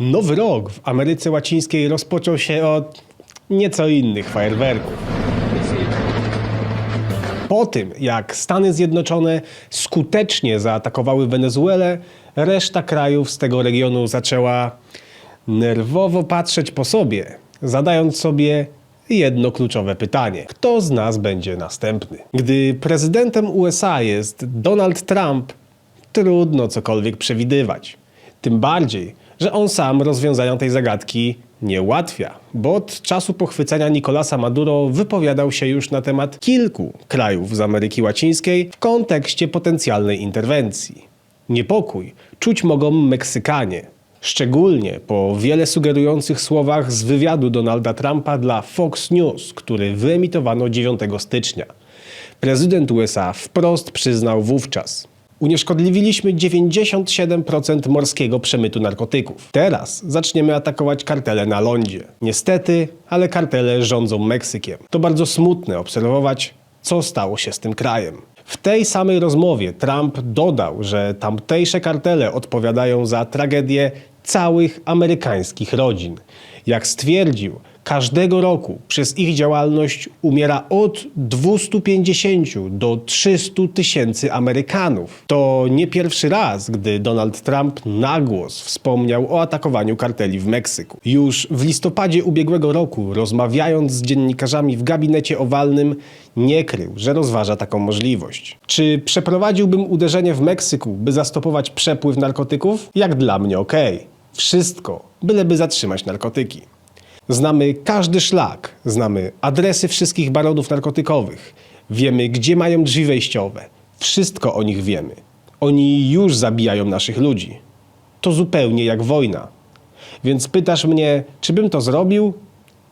Nowy rok w Ameryce Łacińskiej rozpoczął się od nieco innych fajerwerków. Po tym, jak Stany Zjednoczone skutecznie zaatakowały Wenezuelę, reszta krajów z tego regionu zaczęła nerwowo patrzeć po sobie, zadając sobie jedno kluczowe pytanie: kto z nas będzie następny? Gdy prezydentem USA jest Donald Trump, trudno cokolwiek przewidywać. Tym bardziej, że on sam rozwiązania tej zagadki nie ułatwia, bo od czasu pochwycenia Nicolasa Maduro wypowiadał się już na temat kilku krajów z Ameryki Łacińskiej w kontekście potencjalnej interwencji. Niepokój czuć mogą Meksykanie, szczególnie po wiele sugerujących słowach z wywiadu Donalda Trumpa dla Fox News, który wyemitowano 9 stycznia. Prezydent USA wprost przyznał wówczas: Unieszkodliwiliśmy 97% morskiego przemytu narkotyków. Teraz zaczniemy atakować kartele na lądzie. Niestety, ale kartele rządzą Meksykiem. To bardzo smutne obserwować, co stało się z tym krajem. W tej samej rozmowie Trump dodał, że tamtejsze kartele odpowiadają za tragedię całych amerykańskich rodzin. Jak stwierdził, każdego roku przez ich działalność umiera od 250 do 300 tysięcy Amerykanów. To nie pierwszy raz, gdy Donald Trump na głos wspomniał o atakowaniu karteli w Meksyku. Już w listopadzie ubiegłego roku, rozmawiając z dziennikarzami w gabinecie owalnym, nie krył, że rozważa taką możliwość. Czy przeprowadziłbym uderzenie w Meksyku, by zastopować przepływ narkotyków? Jak dla mnie okej. Wszystko, byleby zatrzymać narkotyki. Znamy każdy szlak, znamy adresy wszystkich baronów narkotykowych, wiemy, gdzie mają drzwi wejściowe. Wszystko o nich wiemy. Oni już zabijają naszych ludzi. To zupełnie jak wojna. Więc pytasz mnie, czy bym to zrobił?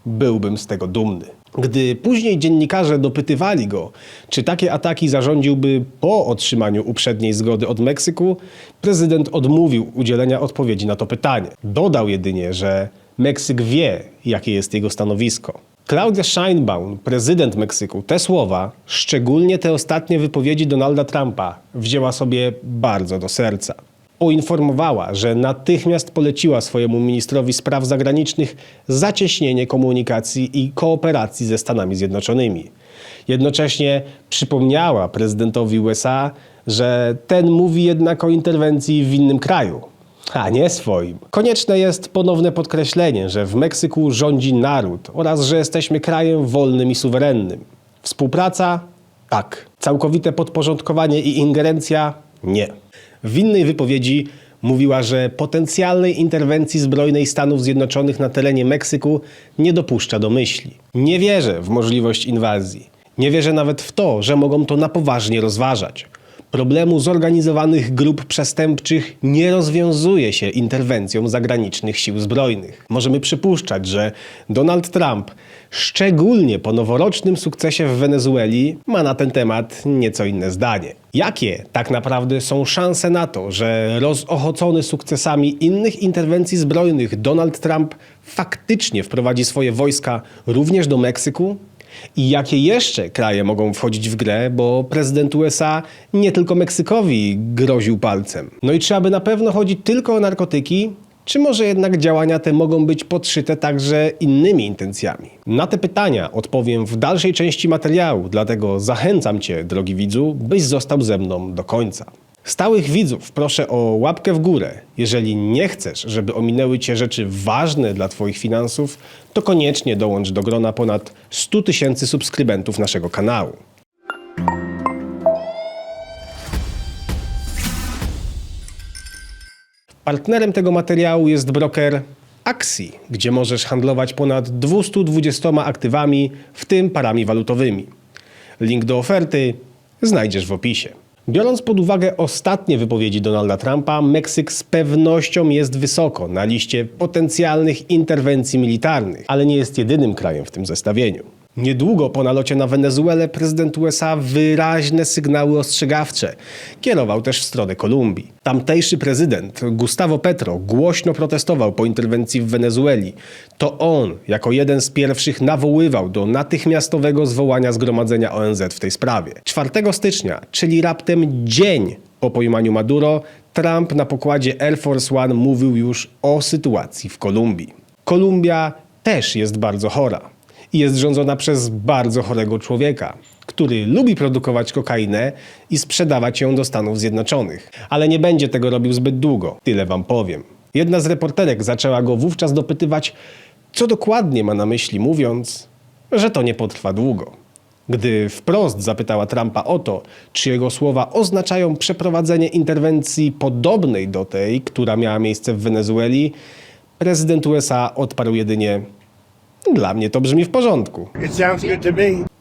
Byłbym z tego dumny. Gdy później dziennikarze dopytywali go, czy takie ataki zarządziłby po otrzymaniu uprzedniej zgody od Meksyku, prezydent odmówił udzielenia odpowiedzi na to pytanie. Dodał jedynie, że Meksyk wie, jakie jest jego stanowisko. Claudia Sheinbaum, prezydent Meksyku, te słowa, szczególnie te ostatnie wypowiedzi Donalda Trumpa, wzięła sobie bardzo do serca. Poinformowała, że natychmiast poleciła swojemu ministrowi spraw zagranicznych zacieśnienie komunikacji i kooperacji ze Stanami Zjednoczonymi. Jednocześnie przypomniała prezydentowi USA, że ten mówi jednak o interwencji w innym kraju, a nie swoim. Konieczne jest ponowne podkreślenie, że w Meksyku rządzi naród oraz że jesteśmy krajem wolnym i suwerennym. Współpraca? Tak. Całkowite podporządkowanie i ingerencja? Nie. W innej wypowiedzi mówiła, że potencjalnej interwencji zbrojnej Stanów Zjednoczonych na terenie Meksyku nie dopuszcza do myśli. Nie wierzę w możliwość inwazji. Nie wierzę nawet w to, że mogą to na poważnie rozważać. Problemu zorganizowanych grup przestępczych nie rozwiązuje się interwencją zagranicznych sił zbrojnych. Możemy przypuszczać, że Donald Trump, szczególnie po noworocznym sukcesie w Wenezueli, ma na ten temat nieco inne zdanie. Jakie tak naprawdę są szanse na to, że rozochocony sukcesami innych interwencji zbrojnych Donald Trump faktycznie wprowadzi swoje wojska również do Meksyku? I jakie jeszcze kraje mogą wchodzić w grę, bo prezydent USA nie tylko Meksykowi groził palcem. No i czy aby na pewno chodzi tylko o narkotyki, czy może jednak działania te mogą być podszyte także innymi intencjami? Na te pytania odpowiem w dalszej części materiału, dlatego zachęcam Cię, drogi widzu, byś został ze mną do końca. Stałych widzów proszę o łapkę w górę. Jeżeli nie chcesz, żeby ominęły Cię rzeczy ważne dla Twoich finansów, to koniecznie dołącz do grona ponad 100 tysięcy subskrybentów naszego kanału. Partnerem tego materiału jest broker Axi, gdzie możesz handlować ponad 220 aktywami, w tym parami walutowymi. Link do oferty znajdziesz w opisie. Biorąc pod uwagę ostatnie wypowiedzi Donalda Trumpa, Meksyk z pewnością jest wysoko na liście potencjalnych interwencji militarnych, ale nie jest jedynym krajem w tym zestawieniu. Niedługo po nalocie na Wenezuelę prezydent USA wyraźne sygnały ostrzegawcze kierował też w stronę Kolumbii. Tamtejszy prezydent Gustavo Petro głośno protestował po interwencji w Wenezueli. To on jako jeden z pierwszych nawoływał do natychmiastowego zwołania zgromadzenia ONZ w tej sprawie. 4 stycznia, czyli raptem dzień po pojmaniu Maduro, Trump na pokładzie Air Force One mówił już o sytuacji w Kolumbii. Kolumbia też jest bardzo chora i jest rządzona przez bardzo chorego człowieka, który lubi produkować kokainę i sprzedawać ją do Stanów Zjednoczonych. Ale nie będzie tego robił zbyt długo, tyle wam powiem. Jedna z reporterek zaczęła go wówczas dopytywać, co dokładnie ma na myśli, mówiąc, że to nie potrwa długo. Gdy wprost zapytała Trumpa o to, czy jego słowa oznaczają przeprowadzenie interwencji podobnej do tej, która miała miejsce w Wenezueli, prezydent USA odparł jedynie: Dla mnie to brzmi w porządku.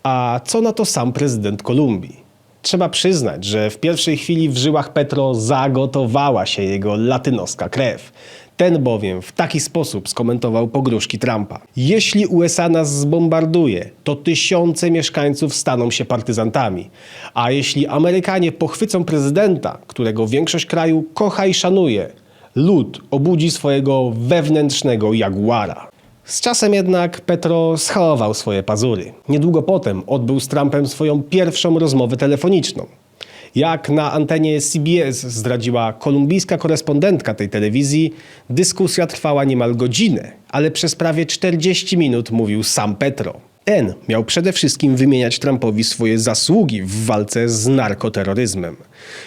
A co na to sam prezydent Kolumbii? Trzeba przyznać, że w pierwszej chwili w żyłach Petro zagotowała się jego latynoska krew. Ten bowiem w taki sposób skomentował pogróżki Trumpa. Jeśli USA nas zbombarduje, to tysiące mieszkańców staną się partyzantami. A jeśli Amerykanie pochwycą prezydenta, którego większość kraju kocha i szanuje, lud obudzi swojego wewnętrznego jaguara. Z czasem jednak Petro schałował swoje pazury. Niedługo potem odbył z Trumpem swoją pierwszą rozmowę telefoniczną. Jak na antenie CBS zdradziła kolumbijska korespondentka tej telewizji, dyskusja trwała niemal godzinę, ale przez prawie 40 minut mówił sam Petro. Ten miał przede wszystkim wymieniać Trumpowi swoje zasługi w walce z narkoterroryzmem.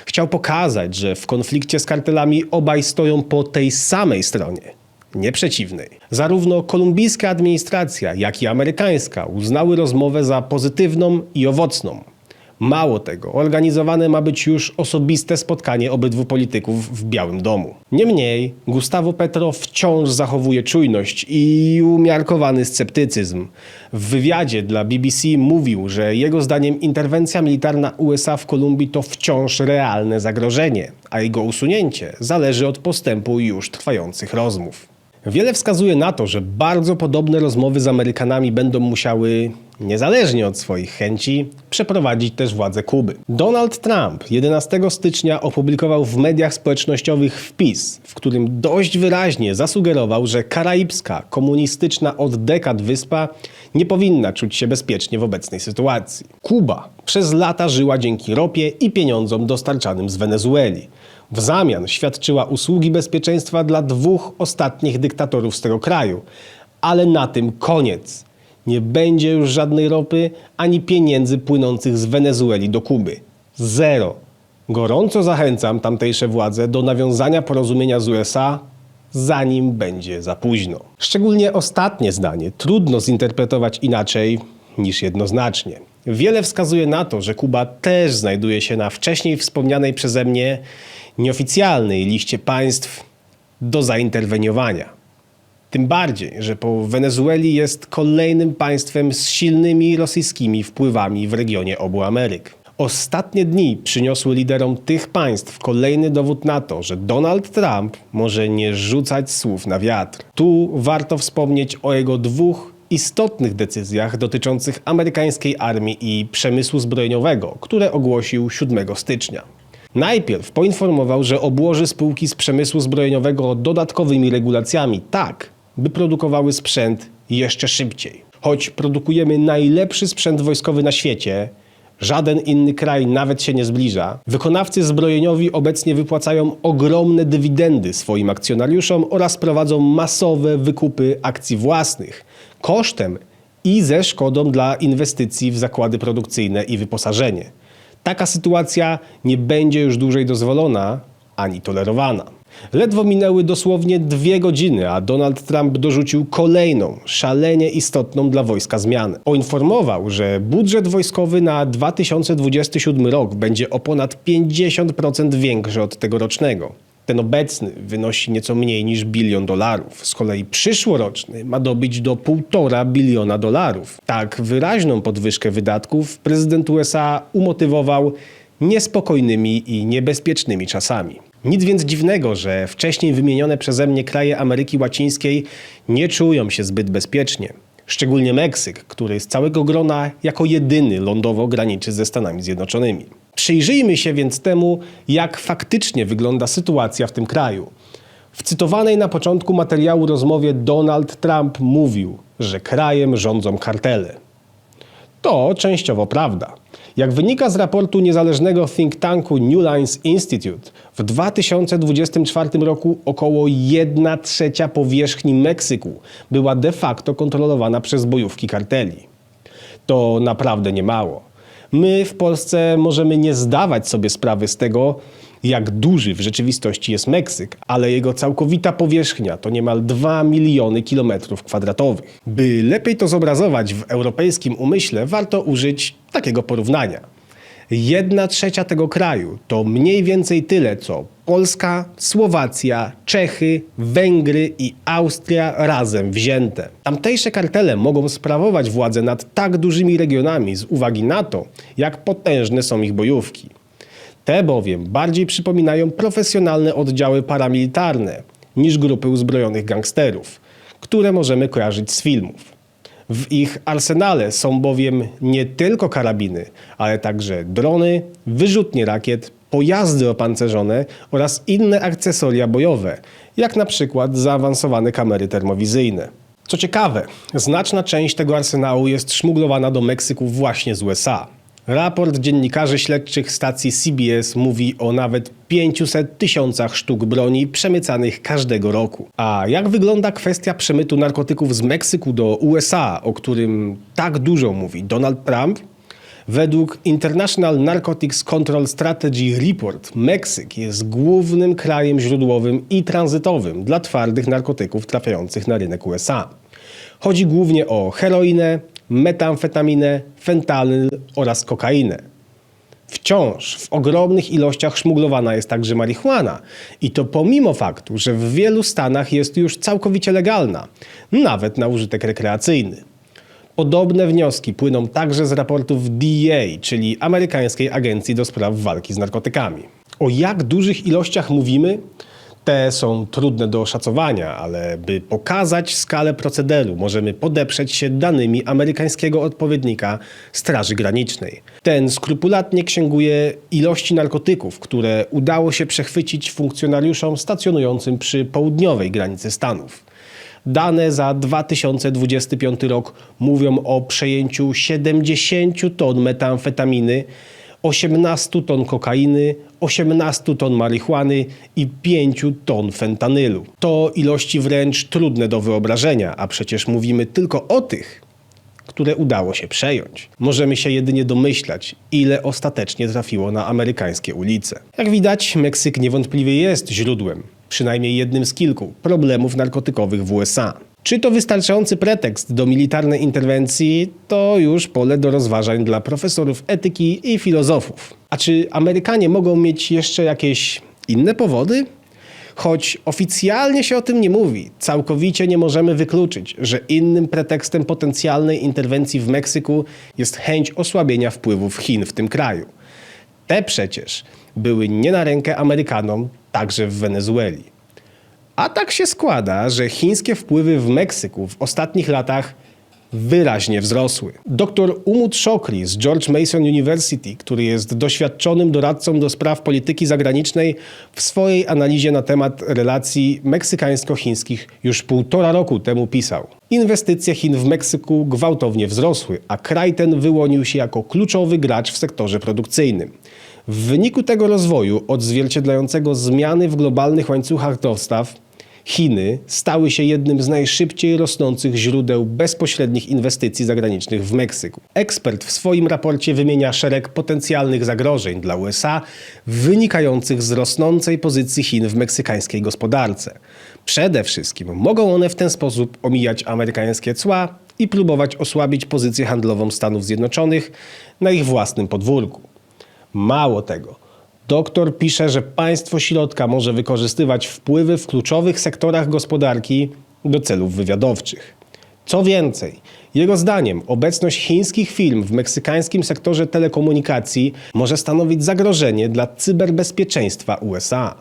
Chciał pokazać, że w konflikcie z kartelami obaj stoją po tej samej stronie nie przeciwnej. Zarówno kolumbijska administracja, jak i amerykańska uznały rozmowę za pozytywną i owocną. Mało tego, organizowane ma być już osobiste spotkanie obydwu polityków w Białym Domu. Niemniej, Gustavo Petro wciąż zachowuje czujność i umiarkowany sceptycyzm. W wywiadzie dla BBC mówił, że jego zdaniem interwencja militarna USA w Kolumbii to wciąż realne zagrożenie, a jego usunięcie zależy od postępu już trwających rozmów. Wiele wskazuje na to, że bardzo podobne rozmowy z Amerykanami będą musiały, niezależnie od swoich chęci, przeprowadzić też władze Kuby. Donald Trump 11 stycznia opublikował w mediach społecznościowych wpis, w którym dość wyraźnie zasugerował, że karaibska, komunistyczna od dekad wyspa nie powinna czuć się bezpiecznie w obecnej sytuacji. Kuba przez lata żyła dzięki ropie i pieniądzom dostarczanym z Wenezueli. W zamian świadczyła usługi bezpieczeństwa dla dwóch ostatnich dyktatorów z tego kraju. Ale na tym koniec. Nie będzie już żadnej ropy ani pieniędzy płynących z Wenezueli do Kuby. Zero. Gorąco zachęcam tamtejsze władze do nawiązania porozumienia z USA, zanim będzie za późno. Szczególnie ostatnie zdanie trudno zinterpretować inaczej niż jednoznacznie. Wiele wskazuje na to, że Kuba też znajduje się na wcześniej wspomnianej przeze mnie nieoficjalnej liście państw do zainterweniowania. Tym bardziej, że po Wenezueli jest kolejnym państwem z silnymi rosyjskimi wpływami w regionie obu Ameryk. Ostatnie dni przyniosły liderom tych państw kolejny dowód na to, że Donald Trump może nie rzucać słów na wiatr. Tu warto wspomnieć o jego dwóch istotnych decyzjach dotyczących amerykańskiej armii i przemysłu zbrojeniowego, które ogłosił 7 stycznia. Najpierw poinformował, że obłoży spółki z przemysłu zbrojeniowego dodatkowymi regulacjami tak, by produkowały sprzęt jeszcze szybciej. Choć produkujemy najlepszy sprzęt wojskowy na świecie, żaden inny kraj nawet się nie zbliża, wykonawcy zbrojeniowi obecnie wypłacają ogromne dywidendy swoim akcjonariuszom oraz prowadzą masowe wykupy akcji własnych kosztem i ze szkodą dla inwestycji w zakłady produkcyjne i wyposażenie. Taka sytuacja nie będzie już dłużej dozwolona ani tolerowana. Ledwo minęły dosłownie dwie godziny, a Donald Trump dorzucił kolejną, szalenie istotną dla wojska zmianę. Poinformował, że budżet wojskowy na 2027 rok będzie o ponad 50% większy od tegorocznego. Ten obecny wynosi nieco mniej niż bilion dolarów. Z kolei przyszłoroczny ma dobić do 1,5 biliona dolarów. Tak wyraźną podwyżkę wydatków prezydent USA umotywował niespokojnymi i niebezpiecznymi czasami. Nic więc dziwnego, że wcześniej wymienione przeze mnie kraje Ameryki Łacińskiej nie czują się zbyt bezpiecznie. Szczególnie Meksyk, który z całego grona jako jedyny lądowo graniczy ze Stanami Zjednoczonymi. Przyjrzyjmy się więc temu, jak faktycznie wygląda sytuacja w tym kraju. W cytowanej na początku materiału rozmowie Donald Trump mówił, że krajem rządzą kartele. To częściowo prawda. Jak wynika z raportu niezależnego think tanku New Lines Institute, w 2024 roku około 1 trzecia powierzchni Meksyku była de facto kontrolowana przez bojówki karteli. To naprawdę nie mało. My w Polsce możemy nie zdawać sobie sprawy z tego, jak duży w rzeczywistości jest Meksyk, ale jego całkowita powierzchnia to niemal 2 miliony kilometrów kwadratowych. By lepiej to zobrazować w europejskim umyśle, warto użyć takiego porównania. Jedna trzecia tego kraju to mniej więcej tyle, co Polska, Słowacja, Czechy, Węgry i Austria razem wzięte. Tamtejsze kartele mogą sprawować władzę nad tak dużymi regionami z uwagi na to, jak potężne są ich bojówki. Te bowiem bardziej przypominają profesjonalne oddziały paramilitarne niż grupy uzbrojonych gangsterów, które możemy kojarzyć z filmów. W ich arsenale są bowiem nie tylko karabiny, ale także drony, wyrzutnie rakiet, pojazdy opancerzone oraz inne akcesoria bojowe, jak na przykład zaawansowane kamery termowizyjne. Co ciekawe, znaczna część tego arsenału jest szmuglowana do Meksyku właśnie z USA. Raport dziennikarzy śledczych stacji CBS mówi o nawet 500 tysiącach sztuk broni przemycanych każdego roku. A jak wygląda kwestia przemytu narkotyków z Meksyku do USA, o którym tak dużo mówi Donald Trump? Według International Narcotics Control Strategy Report Meksyk jest głównym krajem źródłowym i tranzytowym dla twardych narkotyków trafiających na rynek USA. Chodzi głównie o heroinę, metamfetaminę, fentanyl oraz kokainę. Wciąż w ogromnych ilościach szmuglowana jest także marihuana i to pomimo faktu, że w wielu stanach jest już całkowicie legalna, nawet na użytek rekreacyjny. Podobne wnioski płyną także z raportów DEA, czyli Amerykańskiej Agencji do Spraw Walki z Narkotykami. O jak dużych ilościach mówimy? Te są trudne do oszacowania, ale by pokazać skalę procederu, możemy podeprzeć się danymi amerykańskiego odpowiednika Straży Granicznej. Ten skrupulatnie księguje ilości narkotyków, które udało się przechwycić funkcjonariuszom stacjonującym przy południowej granicy Stanów. Dane za 2025 rok mówią o przejęciu 70 ton metamfetaminy, 18 ton kokainy, 18 ton marihuany i 5 ton fentanylu. To ilości wręcz trudne do wyobrażenia, a przecież mówimy tylko o tych, które udało się przejąć. Możemy się jedynie domyślać, ile ostatecznie trafiło na amerykańskie ulice. Jak widać, Meksyk niewątpliwie jest źródłem, przynajmniej jednym z kilku, problemów narkotykowych w USA. Czy to wystarczający pretekst do militarnej interwencji, to już pole do rozważań dla profesorów etyki i filozofów. A czy Amerykanie mogą mieć jeszcze jakieś inne powody? Choć oficjalnie się o tym nie mówi, całkowicie nie możemy wykluczyć, że innym pretekstem potencjalnej interwencji w Meksyku jest chęć osłabienia wpływów Chin w tym kraju. Te przecież były nie na rękę Amerykanom, także w Wenezueli. A tak się składa, że chińskie wpływy w Meksyku w ostatnich latach wyraźnie wzrosły. Dr Umut Shokri z George Mason University, który jest doświadczonym doradcą do spraw polityki zagranicznej, w swojej analizie na temat relacji meksykańsko-chińskich już półtora roku temu pisał. Inwestycje Chin w Meksyku gwałtownie wzrosły, a kraj ten wyłonił się jako kluczowy gracz w sektorze produkcyjnym. W wyniku tego rozwoju, odzwierciedlającego zmiany w globalnych łańcuchach dostaw, Chiny stały się jednym z najszybciej rosnących źródeł bezpośrednich inwestycji zagranicznych w Meksyku. Ekspert w swoim raporcie wymienia szereg potencjalnych zagrożeń dla USA wynikających z rosnącej pozycji Chin w meksykańskiej gospodarce. Przede wszystkim mogą one w ten sposób omijać amerykańskie cła i próbować osłabić pozycję handlową Stanów Zjednoczonych na ich własnym podwórku. Mało tego, doktor pisze, że państwo środka może wykorzystywać wpływy w kluczowych sektorach gospodarki do celów wywiadowczych. Co więcej, jego zdaniem obecność chińskich firm w meksykańskim sektorze telekomunikacji może stanowić zagrożenie dla cyberbezpieczeństwa USA.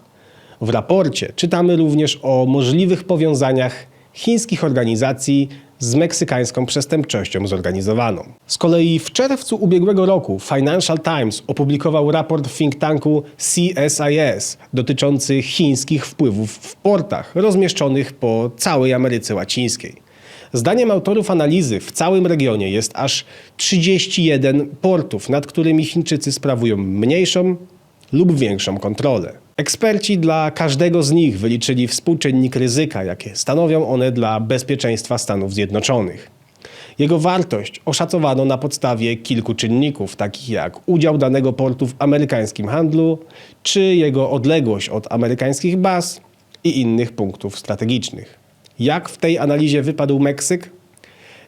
W raporcie czytamy również o możliwych powiązaniach chińskich organizacji z meksykańską przestępczością zorganizowaną. Z kolei w czerwcu ubiegłego roku Financial Times opublikował raport think tanku CSIS dotyczący chińskich wpływów w portach rozmieszczonych po całej Ameryce Łacińskiej. Zdaniem autorów analizy w całym regionie jest aż 31 portów, nad którymi Chińczycy sprawują mniejszą lub większą kontrolę. Eksperci dla każdego z nich wyliczyli współczynnik ryzyka, jakie stanowią one dla bezpieczeństwa Stanów Zjednoczonych. Jego wartość oszacowano na podstawie kilku czynników, takich jak udział danego portu w amerykańskim handlu, czy jego odległość od amerykańskich baz i innych punktów strategicznych. Jak w tej analizie wypadł Meksyk?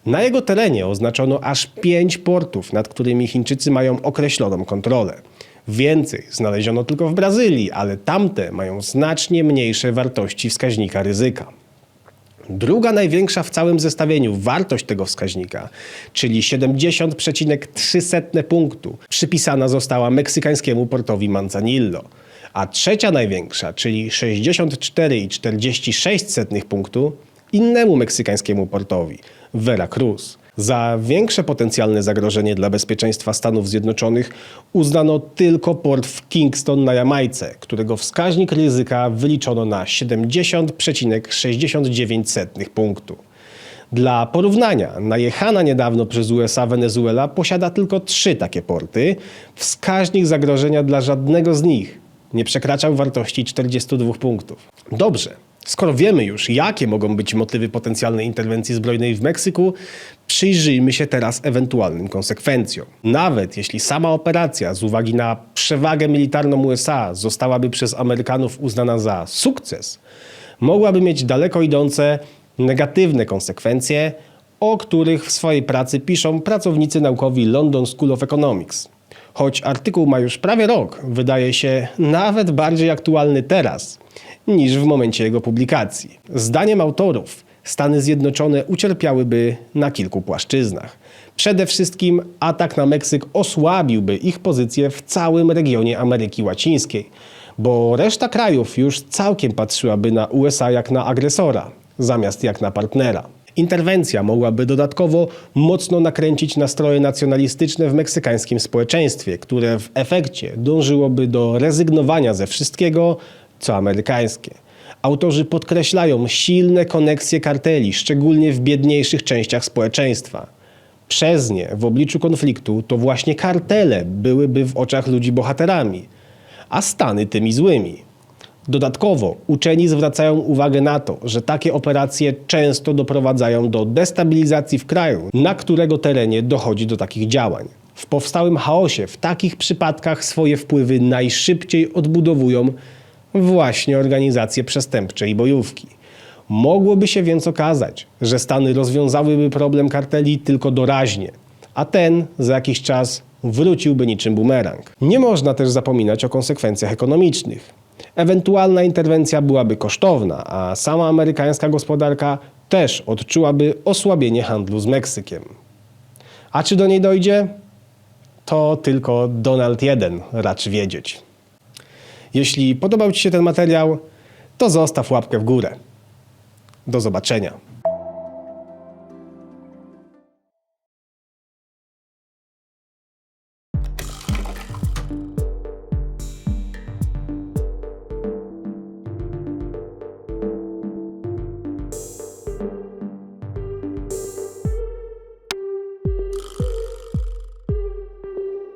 Na jego terenie oznaczono aż pięć portów, nad którymi Chińczycy mają określoną kontrolę. Więcej znaleziono tylko w Brazylii, ale tamte mają znacznie mniejsze wartości wskaźnika ryzyka. Druga największa w całym zestawieniu wartość tego wskaźnika, czyli 70,3 punktu, przypisana została meksykańskiemu portowi Manzanillo. A trzecia największa, czyli 64,46 punktu, innemu meksykańskiemu portowi, Veracruz. Za większe potencjalne zagrożenie dla bezpieczeństwa Stanów Zjednoczonych uznano tylko port w Kingston na Jamajce, którego wskaźnik ryzyka wyliczono na 70,69 punktu. Dla porównania, najechana niedawno przez USA Wenezuela posiada tylko trzy takie porty. Wskaźnik zagrożenia dla żadnego z nich nie przekraczał wartości 42 punktów. Dobrze, skoro wiemy już, jakie mogą być motywy potencjalnej interwencji zbrojnej w Meksyku, przyjrzyjmy się teraz ewentualnym konsekwencjom. Nawet jeśli sama operacja z uwagi na przewagę militarną USA zostałaby przez Amerykanów uznana za sukces, mogłaby mieć daleko idące negatywne konsekwencje, o których w swojej pracy piszą pracownicy naukowi London School of Economics. Choć artykuł ma już prawie rok, wydaje się nawet bardziej aktualny teraz niż w momencie jego publikacji. Zdaniem autorów, Stany Zjednoczone ucierpiałyby na kilku płaszczyznach. Przede wszystkim atak na Meksyk osłabiłby ich pozycję w całym regionie Ameryki Łacińskiej, bo reszta krajów już całkiem patrzyłaby na USA jak na agresora, zamiast jak na partnera. Interwencja mogłaby dodatkowo mocno nakręcić nastroje nacjonalistyczne w meksykańskim społeczeństwie, które w efekcie dążyłoby do rezygnowania ze wszystkiego, co amerykańskie. Autorzy podkreślają silne koneksje karteli, szczególnie w biedniejszych częściach społeczeństwa. Przez nie w obliczu konfliktu to właśnie kartele byłyby w oczach ludzi bohaterami, a Stany tymi złymi. Dodatkowo uczeni zwracają uwagę na to, że takie operacje często doprowadzają do destabilizacji w kraju, na którego terenie dochodzi do takich działań. W powstałym chaosie w takich przypadkach swoje wpływy najszybciej odbudowują właśnie organizacje przestępcze i bojówki. Mogłoby się więc okazać, że Stany rozwiązałyby problem karteli tylko doraźnie, a ten za jakiś czas wróciłby niczym bumerang. Nie można też zapominać o konsekwencjach ekonomicznych. Ewentualna interwencja byłaby kosztowna, a sama amerykańska gospodarka też odczułaby osłabienie handlu z Meksykiem. A czy do niej dojdzie? To tylko Donald jeden raczy wiedzieć. Jeśli podobał Ci się ten materiał, to zostaw łapkę w górę. Do zobaczenia.